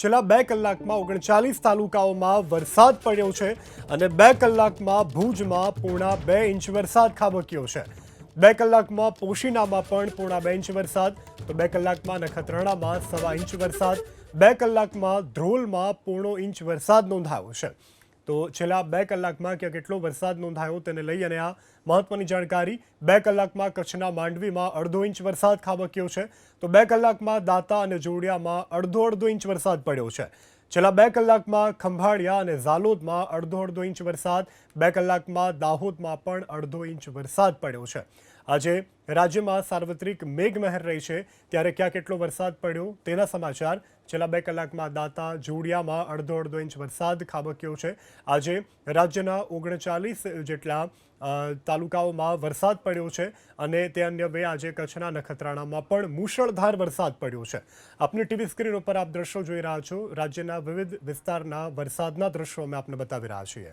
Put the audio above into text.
છેલ્લા બે કલાકમાં ઓગણચાલીસ તાલુકાઓમાં વરસાદ પડ્યો છે અને બે કલાકમાં ભુજમાં પૂર્ણા બે ઇંચ વરસાદ ખાબક્યો છે. બે કલાકમાં પોશીનામાં પણ પૂર્ણા બે ઇંચ વરસાદ, તો બે કલાકમાં નખત્રાણામાં સવા ઇંચ વરસાદ, બે કલાકમાં ધ્રોલમાં પૂર્ણો ઇંચ વરસાદ નોંધાયો છે. તો છેલ્લા બે કલાકમાં ક્યાં કેટલો વરસાદ નોંધાયો તેને લઈ અને આ મહત્વની જાણકારી, બે કલાકમાં કચ્છના માંડવીમાં અડધો ઇંચ વરસાદ ખાબક્યો છે. તો બે કલાકમાં દાતા અને જોડિયામાં અડધો અડધો ઇંચ વરસાદ પડ્યો છે. છેલ્લા બે કલાકમાં ખંભાળિયા અને ઝાલોદમાં અડધો અડધો ઇંચ વરસાદ, બે કલાકમાં દાહોદમાં પણ અડધો ઇંચ વરસાદ પડ્યો છે. આજે રાજ્યમાં સાર્વત્રિક મેઘમહેર રહી છે. ત્યારે ક્યાં કેટલો વરસાદ પડ્યો તેના સમાચાર છેલ્લા બે કલાકમાં દાતા જોડિયામાં અડધો અડધો ઇંચ વરસાદ ખાબક્યો છે. આજે રાજ્યના ઓગણચાલીસ જેટલા તાલુકાઓમાં વરસાદ પડ્યો છે અને તે અન્ય બે આજે કચ્છના નખત્રાણામાં પણ મુશળધાર વરસાદ પડ્યો છે. આપની ટીવી સ્ક્રીન ઉપર આપ દ્રશ્યો જોઈ રહ્યા છો. રાજ્યના વિવિધ વિસ્તારના વરસાદના દ્રશ્યો અમે આપને બતાવી રહ્યા છીએ.